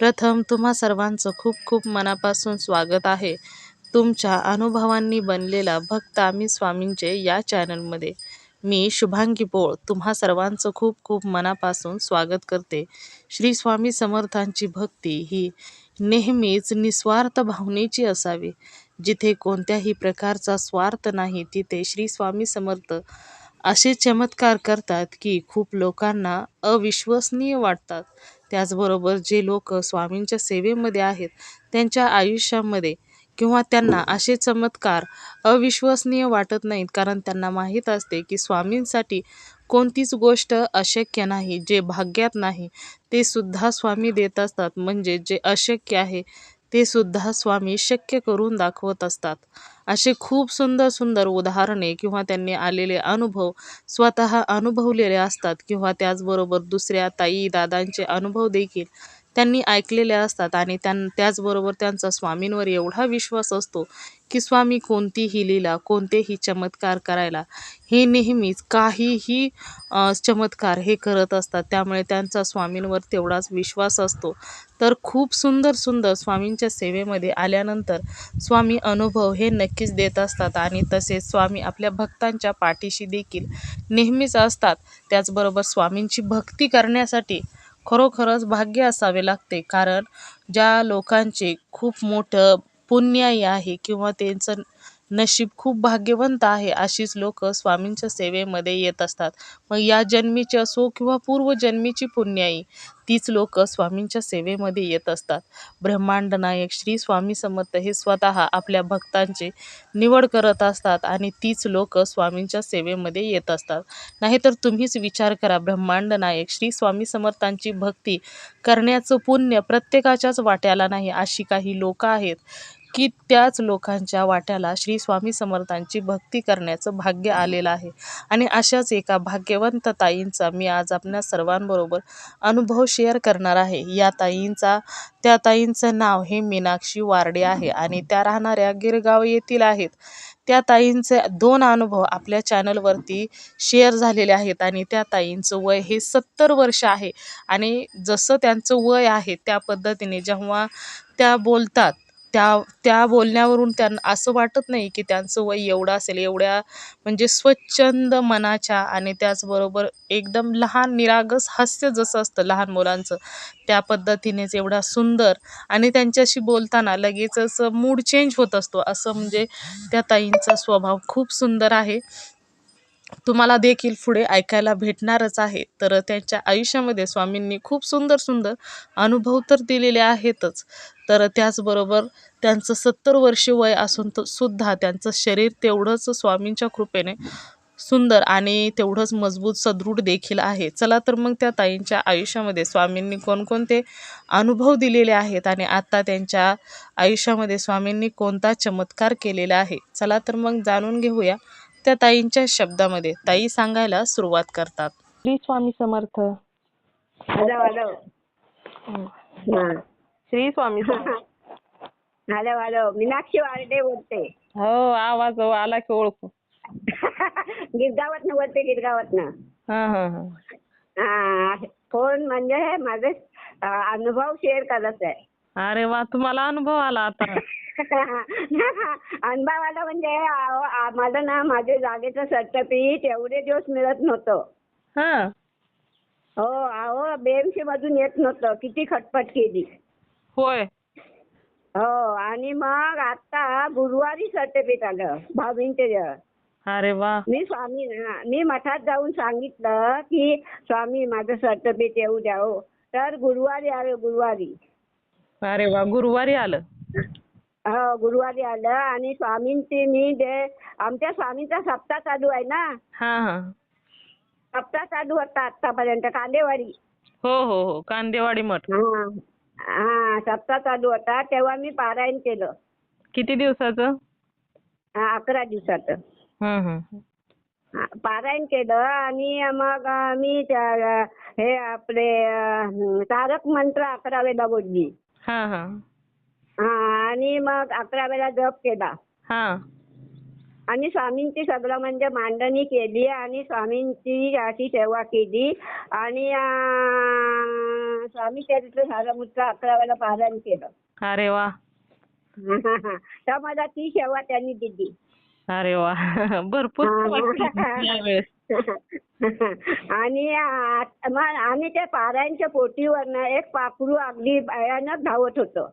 प्रथम तुम्हा सर्वांचं खूप खूप मनापासून स्वागत आहे. तुमच्या अनुभवांनी बनलेला भक्त आम्ही स्वामींचे या चॅनलमध्ये. मी शुभांगी पोळ तुम्हा सर्वांचं खूप खूप मनापासून स्वागत करते. श्री स्वामी समर्थांची भक्ती ही नेहमीच निस्वार्थ भावनेची असावी. जिथे कोणत्याही प्रकारचा स्वार्थ नाही तिथे श्री स्वामी समर्थ असे चमत्कार करतात की खूप लोकांना अविश्वसनीय वाटतात. त्याचबरोबर जे लोक स्वामींच्या सेवेमध्ये आहेत त्यांच्या आयुष्यामध्ये किंवा त्यांना असे चमत्कार अविश्वसनीय वाटत नाहीत. कारण त्यांना माहीत असते की स्वामींसाठी कोणतीच गोष्ट अशक्य नाही जे भाग्यात नाही ते सुद्धा स्वामी देत असतात. म्हणजे जे अशक्य आहे ते सुद्धा स्वामी शक्य करून दाखवत असतात. असे खूप सुंदर सुंदर उदाहरणे किंवा त्यांनी आलेले अनुभव स्वतः अनुभवलेले असतात किंवा त्याचबरोबर दुसऱ्या ताई दादांचे अनुभव देखील त्यांनी ऐकलेल्या असतात आणि त्यां त्याचबरोबर त्यांचा स्वामींवर एवढा विश्वास असतो की स्वामी कोणतीही लीला कोणतेही चमत्कार करायला हे नेहमीच काहीही चमत्कार हे करत असतात. त्यामुळे त्यांचा स्वामींवर तेवढाच विश्वास असतो. तर खूप सुंदर सुंदर स्वामींच्या सेवेमध्ये आल्यानंतर स्वामी अनुभव हे नक्कीच देत असतात आणि तसेच स्वामी आपल्या भक्तांच्या पाठीशी देखील नेहमीच असतात. त्याचबरोबर स्वामींची भक्ती करण्यासाठी खरोखरच भाग्य असावे लागते. कारण ज्या लोकांचे खूप मोठं पुण्याई आहे किंवा त्यांचं नशीब खूप भाग्यवंत आहे अशीच लोक स्वामींच्या सेवेमध्ये येत असतात. मग या जन्मीची असो किंवा पूर्वजन्मीची पुण्याई तीच लोक स्वामींच्या सेवेमध्ये येत असतात. ब्रह्मांड नायक श्री स्वामी समर्थ हे स्वतः आपल्या भक्तांची निवड करत असतात आणि तीच लोक स्वामींच्या सेवेमध्ये येत असतात. नाहीतर तुम्हीच विचार करा ब्रह्मांड नायक श्री स्वामी समर्थांची भक्ती करण्याचं पुण्य प्रत्येकाच्याच वाट्याला नाही अशी काही लोक आहेत. की त्याच लोकांच्या वाट्याला श्री स्वामी समर्थांची भक्ती करण्याचं भाग्य आलेलं आहे. आणि अशाच एका भाग्यवंत ताईंचा मी आज आपल्या सर्वांबरोबर अनुभव शेअर करणार आहे. या ताईंचा त्या ताईंचं नाव हे मीनाक्षी वारडे आहे आणि त्या राहणाऱ्या गिरगाव येथील आहेत. त्या ताईंचे दोन अनुभव आपल्या चॅनलवरती शेअर झालेले आहेत आणि त्या ताईंचं वय हे सत्तर वर्ष आहे. आणि जसं त्यांचं वय आहे त्या पद्धतीने जेव्हा त्या बोलतात त्या त्या बोलण्यावरून त्यांना असं वाटत नाही की त्यांचं वय एवढं असेल एवढ्या म्हणजे स्वच्छंद मनाच्या आणि त्याचबरोबर एकदम लहान निरागस हास्य जसं असतं लहान मुलांचं त्या पद्धतीनेच एवढा सुंदर आणि त्यांच्याशी बोलताना लगेचच मूड चेंज होत असतो. असं म्हणजे त्या ताईंचा स्वभाव खूप सुंदर आहे. तुम्हाला देखील पुढे ऐकायला भेटणारच आहे. तर त्यांच्या आयुष्यामध्ये स्वामींनी खूप सुंदर सुंदर अनुभव तर दिलेले आहेतच. तर त्याचबरोबर त्यांचं सत्तर वर्ष वय असून तर सुद्धा त्यांचं शरीर तेवढंच स्वामींच्या कृपेने सुंदर आणि तेवढंच मजबूत सदृढ देखील आहे. चला तर मग त्या ताईंच्या आयुष्यामध्ये स्वामींनी कोणकोणते अनुभव दिलेले आहेत आणि आत्ता त्यांच्या आयुष्यामध्ये स्वामींनी कोणता चमत्कार केलेला आहे? चला तर मग जाणून घेऊया. त्या ताईंच्या शब्दामध्ये ताई सांगायला सुरुवात करतात. श्री स्वामी समर्थ. Hello hello. हा. Shri Swami hello hello. Meenakshi Warde बोलते. हो आवाज आला की ओळखू. गिरगावातनं बोलते गिरगावातनं. हा हा हा. हा फोन म्हणजे माझे अ, अनुभव शेअर करत आहे. अरे वा तुम्हाला अनुभव आला आता. अनुभव आला म्हणजे मला ना माझे जागेचं सर्टिफिकेट एवढे दिवस मिळत नव्हतं. हा. हो अहो बेएमसी मधून येत नव्हतं. किती खटपट केली. होय. हो आणि मग आता गुरुवारी सर्टिफिकेट आलं भाऊंचे अरे वा. मी स्वामी मी मठात जाऊन सांगितलं की स्वामी माझं सर्टिफिकेट येऊ द्या हो. तर गुरुवारी आलं गुरुवारी. अरे वा गुरुवारी आलं. हो गुरुवारी आलं आणि स्वामींची मी जे आमच्या स्वामींचा सप्ताह चालू आहे ना? हा हा. सप्ताह चालू होता आतापर्यंत कांदेवाडी. हो हो हो. कांदेवाडी मठ. हा हा सप्ताह चालू होता तेव्हा मी पारायण केलं. किती दिवसाचं? हा, अकरा दिवसाचं. हम्म हम्म हा, पारायण केलं आणि मग अं, मी त्या- हे आपले अं, तारक मंत्र अकरा वेळा बोलली. हा हा. आणि मग अकरा वेळा जप केला. हा. आणि स्वामींची सगळं म्हणजे मांडणी केली आणि स्वामींची अशी सेवा केली. आणि स्वामी चरित्र सारमुत्र अकरा वेळा पारायण केलं. अरे वा. तर मला ती सेवा त्यांनी दिली. अरे वा. भरपूर हा. आणि आ- मग आणि त्या पारायणच्या पोटीवरनं एक पाखरू अगदी भयानक धावत होतं.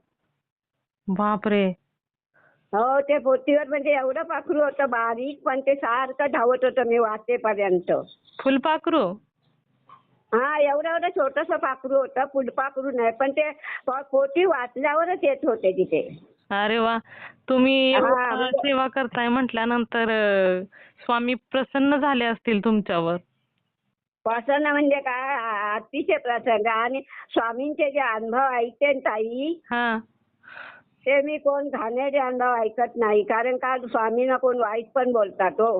बापरे. हो ते पोटीवर म्हणजे एवढं पाखरू होतं बारीक पण ते सारखं धावत होतं मी वाचेपर्यंत फुलपाखरू? हा एवढं एवढं छोटस पाखरू होतं फुलपाखरू नाही पण ते प- पोटी वाचल्यावरच येत होते तिथे. अरे वा. तुम्ही हा, एवढं म्हणजे- सेवा करताय म्हटल्यानंतर अं, स्वामी प्रसन्न झाले असतील तुमच्यावर. प्रसन्न म्हणजे काय? आ- अतिशय प्रसंग आणि स्वामींचे जे अनुभव ऐकते ना ताई हा. ते मी कोण घाणेरडे अनुभव ऐकत नाही कारण का स्वामींना कोण वाईट पण बोलतात हो.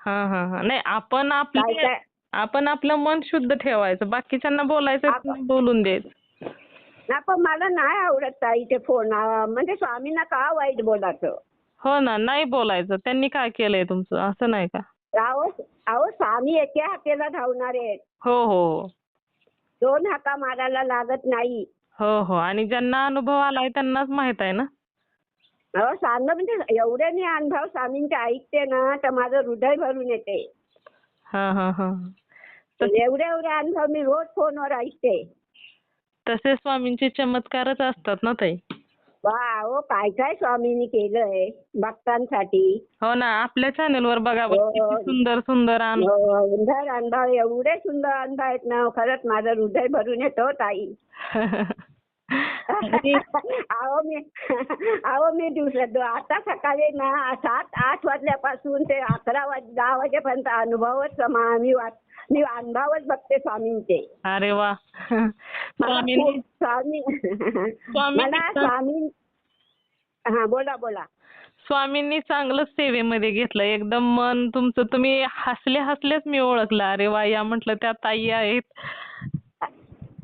हा हा हा. नाही आपण काय आपले काय आपण आपलं मन शुद्ध ठेवायचं बाकीच्यांना बोलायचं आपण- नाही बोलून द्यायचं ना पण मला नाही आवडत ताई ते फोन आ, म्हणजे स्वामींना का वाईट बोलायचं? हो ना नाही बोलायचं. त्यांनी काय केलंय तुमचं? असं नाही का? अहो अहो स्वामी एके हाकेला धावणारे आहेत. हो हो हो. दोन हाका मारायला लागत नाही. हो हो. आणि ज्यांना अनुभव आलाय त्यांनाच माहीत आहे ना? अहो सांग म्हणजे एवढे मी अनुभव स्वामींचे ऐकते ना तर माझं हृदय भरून येते. हा हा हा. एवढे एवढे अनुभव मी रोज फोनवर ऐकते. तसे स्वामींचे चमत्कारच असतात ना ताई? वा हो काय काय स्वामींनी केलंय भक्तांसाठी. हो ना आपल्या चॅनल वर बघा बरं हो, हो. किती सुंदर सुंदर अनुभव हो, सुंदर अनुभव एवढे सुंदर अनुभव आहेत ना खरंच माझं हृदय भरून येतो ताई. अहो मी अहो मी दिवसात आता सकाळी ना सात आठ वाजल्यापासून ते अकरा वाज दहा वाजेपर्यंत अनुभवच मा- मी वाच मी अनुभवच बघते स्वामींचे. अरे वा. स्वामी स्वामींनी मला स्वामी हा बोला बोला. स्वामींनी चांगलंच सेवेमध्ये घेतलं. एकदम मन तुमचं तुम्ही हसले हसलेच मी ओळखलं. अरे वा या म्हटलं त्या ताई आहेत.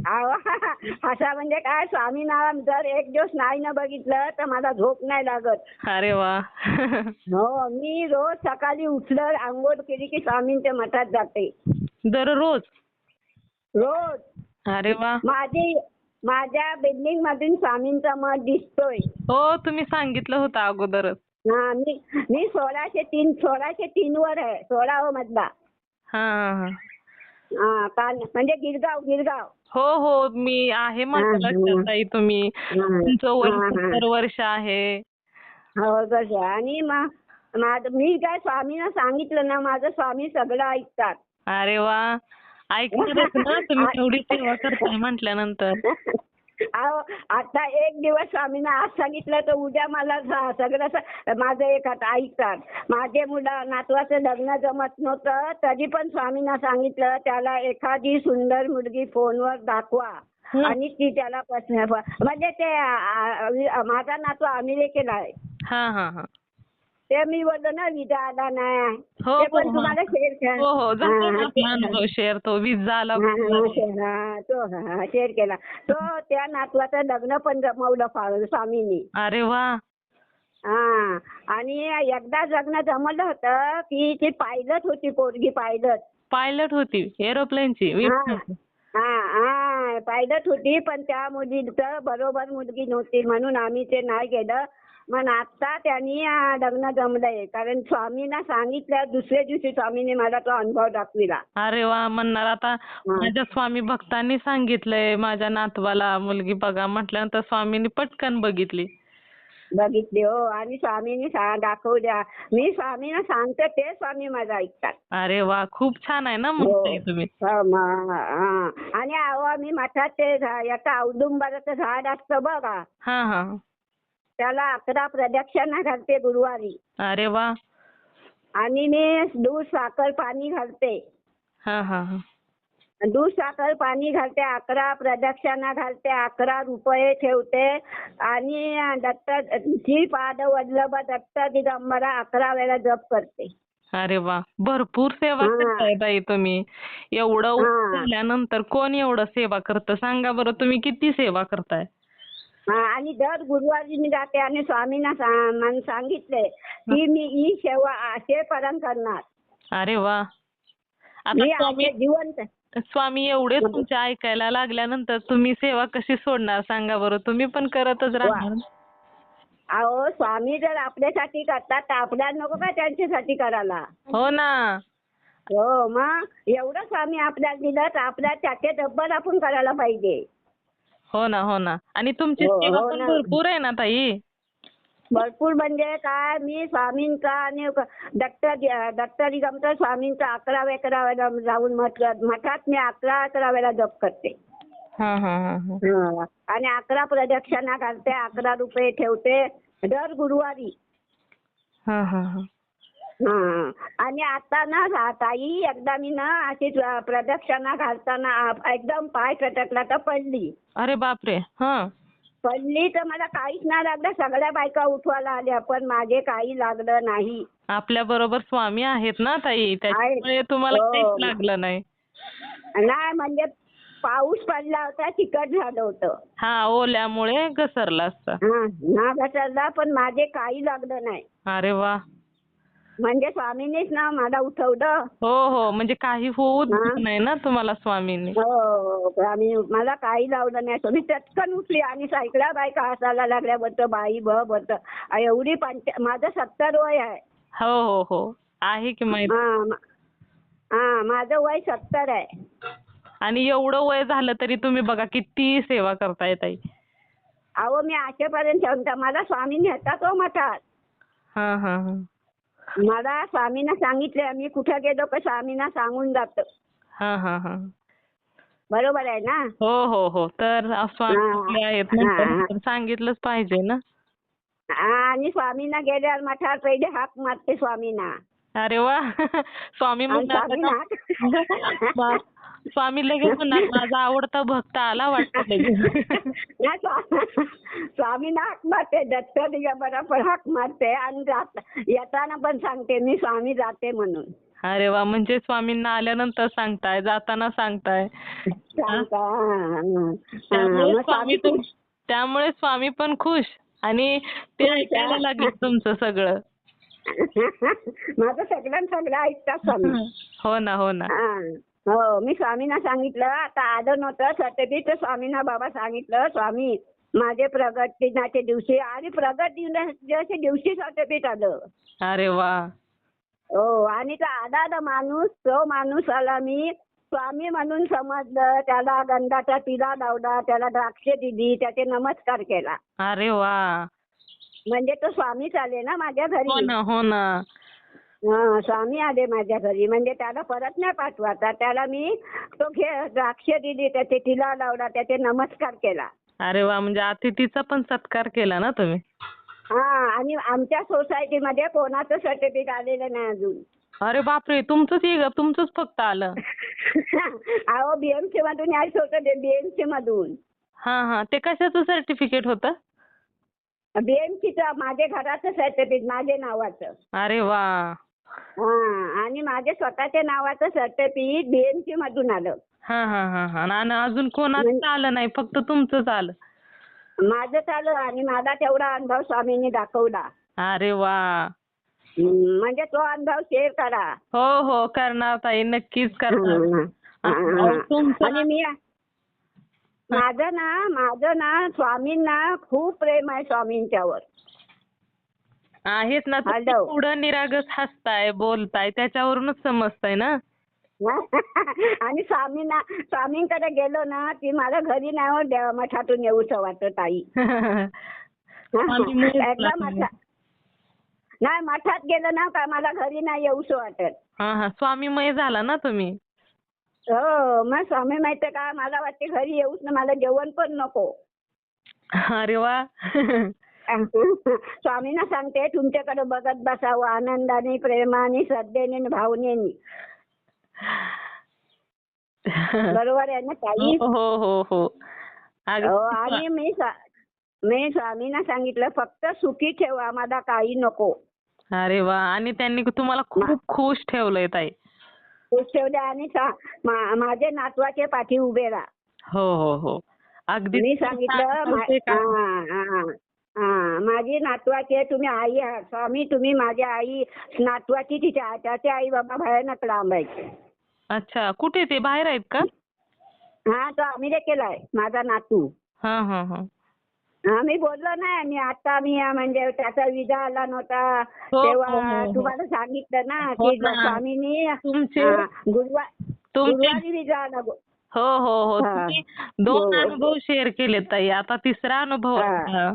अहो, असा म्हणजे काय? स्वामी नाम जर एक दिवस नाही ना बघितलं तर मला झोप नाही लागत. अरे वा. हो मी रोज सकाळी उठलं आंघोळ केली की स्वामींच्या मठात जाते. दररोज रोज? अरे वा. माझी माझ्या बिल्डिंग मधून स्वामींचा मठ दिसतोय. हो तुम्ही सांगितलं होतं अगोदरच. हा मी मी सोळाशे तीन सोळाशे तीन वर आहे सोळाव मधला. हा हा हा. हा काल म्हणजे गिरगाव गिरगाव. हो हो मी आहे माझ्या लक्षात. ताई तुम्ही. तुमचं वय हा, हा. सत्तर वर्ष आहे. हो कसं आणि माझं मी काय स्वामींना सांगितलं ना माझं स्वामी सगळं ऐकतात. अरे वा. ऐकणारच ना तुम्ही एवढी सेवा करताय म्हटल्यानंतर. अहो आता एक दिवस स्वामींना आज सांगितलं तर उद्या मला स- सगळं स- माझं एक आता ऐकतात. माझे मुलं नातवाचं लग्न जमत नव्हतं तरी पण स्वामींना सांगितलं त्याला एखादी सुंदर मुलगी फोनवर दाखवा. हं. आणि ती त्याला पसंत म्हणजे ते आ- आ- माझा नातू अमेरिकेला आहे. हा हा हा. ते मी बोललो ना विजा आला नाही हो, ते पण हो, तुम्हाला शेअर कर. हो हो झाला ना हा, आपला अनुभव शेअर तो वीज झाला हा, हा, हा, तो हा, शेअर केला. तो त्या नातवाचं लग्न पण जमवलं फा- स्वामींनी. अरे वा. हा आणि एकदा लग्न जमवलं होतं की ती पायलट होती पोरगी पायलट पायलट होती एरोप्लेनची हा हा हा पायलट होती पण त्या मुलीचं बरोबर मुलगी नव्हती म्हणून आम्ही ते नाही केलं. मग आता त्यांनी लग्न जमलंय. कारण स्वामींना सांगितलं दुसऱ्या दिवशी स्वामीने मला तो अनुभव दाखविला. अरे वा म्हणणार आता माझ्या स्वामी भक्तांनी सांगितलंय माझ्या नातवाला मुलगी बघा म्हटल्यानंतर स्वामींनी पटकन बघितली. बघितली हो. आणि स्वामींनी सा- दाखवल्या. मी स्वामींना सांगते ते स्वामी माझं ऐकतात. अरे वा खूप छान आहे ना हो. तुम्ही. हा, म- हा. आणि अहो मी मठात ते झा- याचं औदुंबराचं झाड असतं बघा. हा हा. त्याला अकरा प्रदक्षिणा घालते गुरुवारी. अरे वा. आणि मी दूध साखर पाणी घालते. हा हा हा. दूध साखर पाणी घालते अकरा प्रदक्षिणा घालते अकरा रुपये ठेवते. आणि दत्त जी पाद वल्लभ दत्त दिगंबरा अकरा वेळा जप करते. अरे वा. भरपूर सेवा. करताय ताई तुम्ही. एवढं झाल्यानंतर कोण एवढं सेवा करतं? सांगा बरं तुम्ही किती सेवा करताय? हा आणि दर गुरुवारी मी जाते आणि स्वामींना सा- सांगितले की मी ही. सेवा असेपर्यंत करणार. अरे वा. मी आता स्वामी जिवंत. स्वामी एवढे तुमचे ऐकायला लागल्यानंतर तुम्ही सेवा कशी सोडणार सांगा बरं. तुम्ही पण करतच राहणार. अहो स्वामी जर आपल्यासाठी करतात तर आपल्याला नको का त्यांच्यासाठी करायला? हो ना. हो मग एवढं स्वामी आपल्याला दिलं तर आपल्याला त्याचे डब्बल आपण करायला पाहिजे. हो ना हो ना आणि तुमची हो, सेवा हो पण ना. भरपूर आहे ना ताई भरपूर म्हणजे काय मी स्वामींचा आणि दत्त दत्त दिगंबर स्वामींचा अकरा अकरा वेळा जाऊन मठ मठात मी अकरा अकरा वेळा जप करते हा हा हा हा. हं. आणि अकरा प्रदक्षिणा घालते अकरा रुपये ठेवते दर गुरुवारी हा हा हा हं. आणि आता ना ताई एकदा मी ना अशी प्रदक्षिणा घालताना एकदम पाय चटकला तर पडली. अरे बापरे! हा. पडली तर मला काहीच नाही लागलं. सगळ्या बायका उठवायला आल्या पण माझे काही लागलं नाही. आपल्या बरोबर स्वामी आहेत ना ताई? त्याच्यामुळे तुम्हाला हो. काहीच लागलं नाही. नाही म्हणजे पाऊस पडला होता चिकट झालं होतं. हा ओल्यामुळे घसरला असता. हा ना घसरला पण माझे काही लागलं नाही. अरे वा! म्हणजे स्वामींनीच ना मला उठवलं. हो हो. म्हणजे काही होऊ हा. देत नाही ना तुम्हाला स्वामींनी? हो स्वामी मला काही लावलं नाही. मी चटकन उठली आणि सायकल्या बायका हसायला लागल्या. बरं बाई ब बरं एवढी पंच माझं सत्तर वय आहे. हो हो हो. आहे की माहिती? हा हा माझं वय सत्तर आहे. आणि एवढं वय झालं तरी तुम्ही बघा किती सेवा करताय ताई. अहो मी आशेपर्यंत ठेवता मला स्वामी नेतात हो मठात. हा हा हा. मला स्वामींना सांगितले मी कुठं गेलो का स्वामींना सांगून जातो. हा हा हा. बरोबर आहे ना? हो हो हो. तर स्वामी आहेत ना हा. तर सांगितलंच पाहिजे ना? आणि स्वामींना गेल्यावर मठात पहिले हाक मारते स्वामींना. अरे वा. स्वामी आणि स्वा- स्वामी लगेच म्हणणार माझा आवडता भक्त आला वाटतं लगेच. नाही, स्वा- स्वामींना हाक मारते दत्त दिगंबरा पण हाक मारते आणि जात येताना पण सांगते मी स्वामी जाते म्हणून. अरे वा म्हणजे स्वामींना आल्यानंतर सांगताय जाताना सांगताय. सांगता हा, हा. हा, त्यामुळे मग स्वामी तुम त्यामुळे स्वामी पण खुश आणि ते ऐकायला लागले तुमचं सगळं. माझं सगळं सगळं ऐकतात स्वामी. हो ना हो ना. हा. हो मी स्वामींना सांगितलं आता आलं नव्हतं सत्यजित स्वामींना बाबा सांगितलं स्वामी माझे प्रगट दिनाच्या दिवशी आणि प्रगट दिनाच्या दिवशी सत्यपीठ आलं. अरे वा. हो आणि तो ना माणूस तो माणूस आला मी स्वामी म्हणून समजलं त्याला गंधाचा तिला लावला त्याला द्राक्षे दिली त्याचे नमस्कार केला. अरे वा. म्हणजे तो स्वामीच आले ना माझ्या हो घरी ना हो ना. हा स्वामी आले माझ्या घरी. म्हणजे त्याला परत नाही पाठवायचा. त्याला मी तो घे द्राक्षे दिली त्याचे तिला लावला त्याचे नमस्कार केला. अरे वा म्हणजे अतिथीचा पण सत्कार केला ना तुम्ही? हा आणि आमच्या सोसायटीमध्ये कोणाचं सर्टिफिकेट आलेलं नाही अजून. अरे बापरे तुमचंच ये तुमचंच फक्त आलं. अहो बीएमसी मधून यायचं होतं बीएमसी मधून. हा हा ते कशाचं सर्टिफिकेट होतं? बीएमसीचं माझ्या घराचं सर्टिफिकेट माझ्या नावाचं. अरे वा. हा आणि माझ्या स्वतःच्या नावाचं सर्टिफिकेट बीएमसी मधून आलं. हा हा हा हा. आणि अजून कोणाचं आलं नाही फक्त तुमचंच आलं. माझं चालू आणि मला तेवढा अनुभव स्वामींनी दाखवला. अरे वा. हम्म, म्हणजे तो अनुभव शेअर करा. हो हो करणार ताई नक्कीच करणार. हा, हा. तुमचं? आणि मी माझं ना माझं ना स्वामींना खूप प्रेम आहे स्वामींच्यावर. आहेत ना तुम्ही. पुढं निरागस हसताय बोलताय त्याच्यावरूनच समजतंय ना? आणि स्वामींना स्वामींकडे गेलो ना की मला घरी नाही हो देवा मठातून येऊचं वाटत ताई. स्वामीमुळेच एकदा नाही मठात गेलं ना का मला घरी नाही येऊचं वाटत. हा हा स्वामीमय झाला ना तुम्ही? हो मग स्वामी माहितीये का? मला वाटते घरी येऊच ना मला जेवण पण नको. अरे वा. स्वामींना सांगते तुमच्याकडे बघत बसावं आनंदाने प्रेमाने श्रद्धेने आणि भावनेने. बरोबर आहे ना ताई? हो हो हो हो. हो, अगदी आणि मी मी स्वामींना सांगितलं फक्त सुखी ठेव आम्हाला काही नको. अरे वा. आणि त्यांनी तुम्हाला खूप खुश ठेवलंय ताई. आणि माझे नातवाचे पाठी उभे राहा. हो हो हो. अगदी मी सांगितलं. माझी नातवाची तुम्ही आई आहात स्वामी तुम्ही माझ्या आई नातवाची तिच्या. त्याचे आई बाबा भयानक लांब आहेत. अच्छा कुठे ते? बाहेर आहेत का? हा तो अमेरिकेला आहे माझा नातू. हा हा हा. हा मी बोललो नाही मी आता मी म्हणजे त्याचा विजा आला नव्हता हो, हो, तेव्हा हो. तुम्हाला सांगितलं ना हो की ना. स्वामींनी तुमचे हा, गुरुवार तुमचे गुरुवारी विजा आला गो- हो हो हो हा. तुम्ही दोन हो. अनुभव शेअर केले ताई आता तिसरा अनुभव. हा. हा.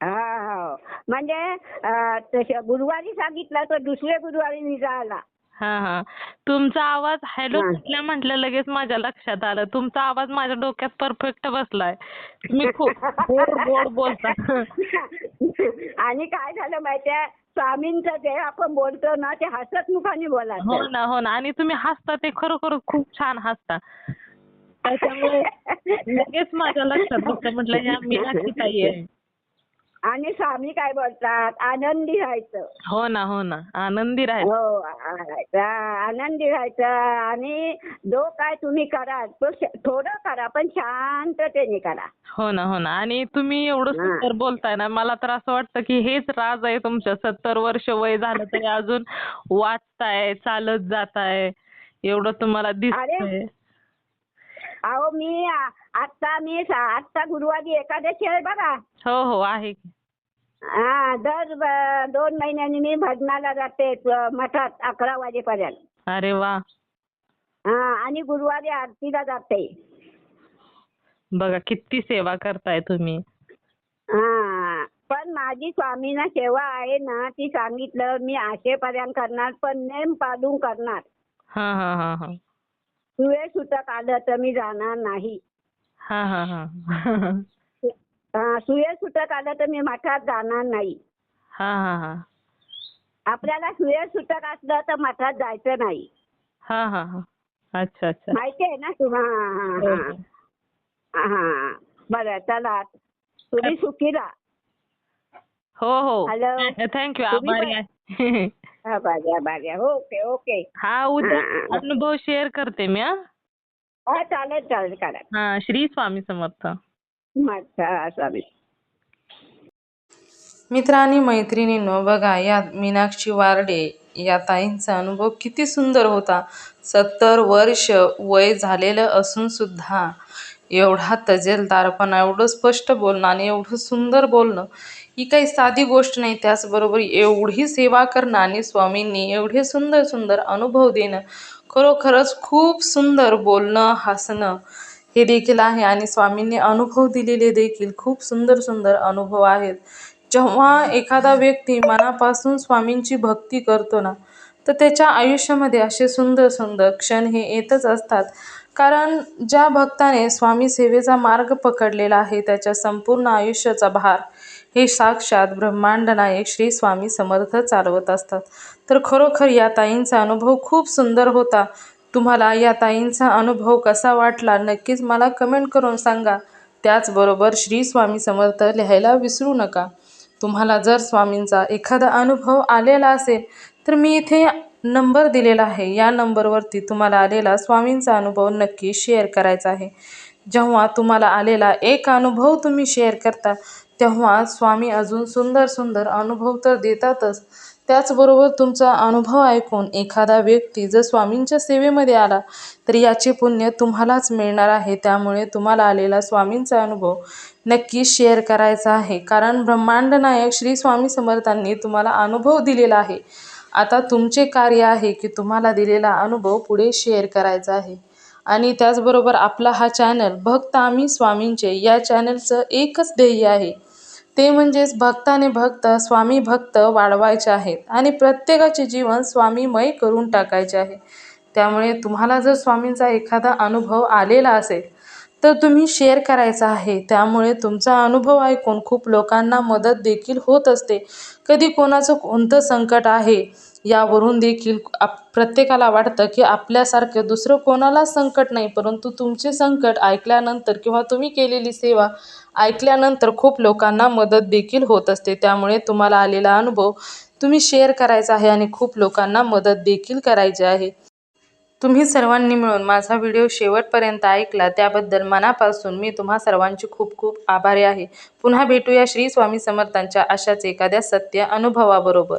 हा हो म्हणजे अं, तशा गुरुवारी सांगितलं तर दुसऱ्या गुरुवारी विजा आला हा हा. तुमचा आवाज हॅलो हा. म्हटल्या म्हटल्या लगेच माझ्या लक्षात आलं. तुमचा आवाज माझ्या डोक्यात परफेक्ट बसलाय. तुम्ही खूप गोड गोड बोलता आणि काय झालं माहितीये? स्वामींचं जे आपण बोलतो ना ते हसत मुखाने हो बोलायचं ना हो ना. आणि तुम्ही हसता ते खरोखर खूप छान हसता. त्याच्यामुळे लगेच माझ्या लक्षात बसलं म्हटलं ह्या मीनाक्षी ताई आहे. आणि स्वामी काय बोलतात? आनंदी राहायचं हो ना हो ना. आनंदी राहायचं. हो आ- आ- आनंदी राहायचं आणि जो काय तुम्ही करा तो श- थोडं करा पण शांततेने करा. हो ना हो ना. आणि तुम्ही एवढं हा. सुंदर बोलताय ना मला तर असं वाटतं की हेच राज आहे तुमचं सत्तर वर्ष वय झालं तरी अजून वाचताय चालत जाताय. एवढं तुम्हाला दिसतंय. अहो मी आता मी आजचा गुरुवारी एकादशी आहे बघा. हो हो आहे. हा दर ब- दोन महिन्यांनी मी भजनाला जाते मठात अकरा वाजेपर्यंत. अरे वा. हा आणि गुरुवारी आरतीला जाते. बघा किती सेवा करताय तुम्ही. हा पण माझी स्वामींना सेवा आहे ना ती सांगितलं मी आशेपर्यंत करणार पण नेम पाळून करणार. हा हा हा हा. तुळे सुतक आलं तर मी जाणार नाही. हा हा सुये सुतक आलं तर मी मठात जाणार नाही. हा हा हा. आपल्याला सुये सुतक असलं तर मठात जायचं नाही. हा हा हा. अच्छा अच्छा. माहिती आहे ना तुम्हाला हो, हा. बरं चला. तुम्ही सुखी राहा. हो हो. हॅलो. थँक्यू आभारी आहे. हा, बरं ओके ओके. हा उद्या. अनुभव शेअर करते मी हा. हा चालेल चालेल करा. हा श्री स्वामी समर्थ. अच्छा स्वामी. मित्र आणि मैत्रिणींनो बघा या मीनाक्षी वारडे या ताईंचा अनुभव किती सुंदर होता. सत्तर वर्ष वय झालेलं असून सुद्धा एवढा तजेलदारपणा एवढं स्पष्ट बोलणं आणि एवढं सुंदर बोलणं ही काही साधी गोष्ट नाही. त्याचबरोबर एवढी सेवा करणं आणि स्वामींनी एवढे सुंदर सुंदर अनुभव देणं खरोखरच खूप सुंदर बोलणं हसणं हे देखील आहे. आणि स्वामींनी अनुभव दिलेले देखील खूप सुंदर सुंदर अनुभव आहेत. जेव्हा एखादा व्यक्ती मनापासून स्वामींची भक्ती करतो ना तर त्याच्या आयुष्यामध्ये असे सुंदर सुंदर क्षण हे येतच असतात. कारण ज्या भक्ताने स्वामी सेवेचा मार्ग पकडलेला आहे त्याच्या संपूर्ण आयुष्याचा भार हे साक्षात ब्रह्मांडनायक श्री स्वामी समर्थ चालवत असतात. तर खरोखर या ताईंचा अनुभव खूप सुंदर होता. तुम्हाला या ताईंचा अनुभव कसा वाटला नक्कीच मला कमेंट करून सांगा. त्याचबरोबर श्री स्वामी समर्थ लिहायला विसरू नका. तुम्हाला जर स्वामींचा एखादा अनुभव आलेला असेल तर मी इथे नंबर दिलेला आहे. या नंबरवरती तुम्हाला आलेला स्वामींचा अनुभव नक्की शेअर करायचा आहे. जेव्हा तुम्हाला आलेला एक अनुभव तुम्ही शेअर करता तेव्हा स्वामी अजून सुंदर सुंदर अनुभव तर देतातच. त्याचबरोबर तुमचा अनुभव ऐकून एखादा व्यक्ती जर स्वामींच्या सेवेमध्ये आला तर याचे पुण्य तुम्हालाच मिळणार आहे. त्यामुळे तुम्हाला आलेला स्वामींचा अनुभव नक्की शेअर करायचा आहे. कारण ब्रह्मांड नायक श्री स्वामी समर्थांनी तुम्हाला अनुभव दिलेला आहे. आता तुमचे कार्य आहे की तुम्हाला दिलेला अनुभव पुढे शेअर करायचा आहे. आणि त्याचबरोबर आपला हा चॅनल भक्त आम्ही स्वामींचे या चॅनलचं एकच ध्येय आहे. ते म्हणजेच भक्ताने भक्त स्वामी भक्त वाढवायचे आहेत. आणि प्रत्येकाचे जीवन स्वामीमय करून टाकायचे आहे. त्यामुळे तुम्हाला जर स्वामींचा एखादा अनुभव आलेला असेल तर तुम्ही शेअर करायचा आहे. त्यामुळे तुमचा अनुभव ऐकून खूप लोकांना मदत देखील होत असते. कधी कोणाचं कोणतं संकट आहे यावरून देखील आप प्रत्येकाला वाटतं की आपल्यासारखं दुसरं कोणाला संकट नाही. परंतु तुमचे संकट ऐकल्यानंतर किंवा तुम्ही केलेली सेवा ऐकल्यानंतर खूप लोकांना मदत देखील होत असते. त्यामुळे तुम्हाला आलेला अनुभव तुम्ही शेअर करायचा आहे आणि खूप लोकांना मदत देखील करायची आहे. तुम्ही सर्वांनी मिळून माझा व्हिडिओ शेवटपर्यंत ऐकला त्याबद्दल मनापासून मी तुम्हा सर्वांची खूप खूप आभारी आहे. पुन्हा भेटूया श्री स्वामी समर्थांच्या अशाच एखाद्या सत्य अनुभवाबरोबर.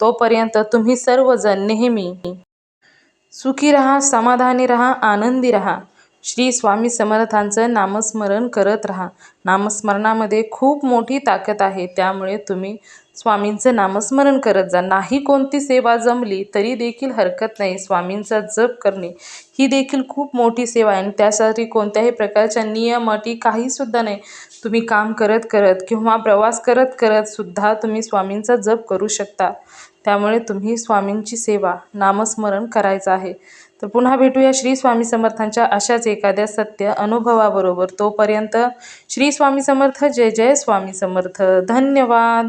तोपर्यंत तुम्ही सर्वजण नेहमी सुखी रहा समाधानी रहा आनंदी रहा. श्री स्वामी समर्थांचं नामस्मरण करत राहा. नामस्मरणामध्ये खूप मोठी ताकद आहे त्यामुळे तुम्ही स्वामींचं नामस्मरण करत जा. नाही कोणती सेवा जमली तरी देखील हरकत नाही. स्वामींचा जप करणे ही देखील खूप मोठी सेवा आहे आणि त्यासाठी कोणत्याही प्रकारच्या नियम अटी काहीसुद्धा नाही. तुम्ही काम करत करत किंवा प्रवास करत करत सुद्धा तुम्ही स्वामींचा जप करू शकता. त्यामुळे तुम्ही स्वामींची सेवा नामस्मरण करायचं आहे. तर पुन्हा भेटूया श्री स्वामी समर्थांच्या अशाच एखाद्या सत्य अनुभवाबरोबर. तोपर्यंत श्री स्वामी समर्थ जय जय स्वामी समर्थ. धन्यवाद.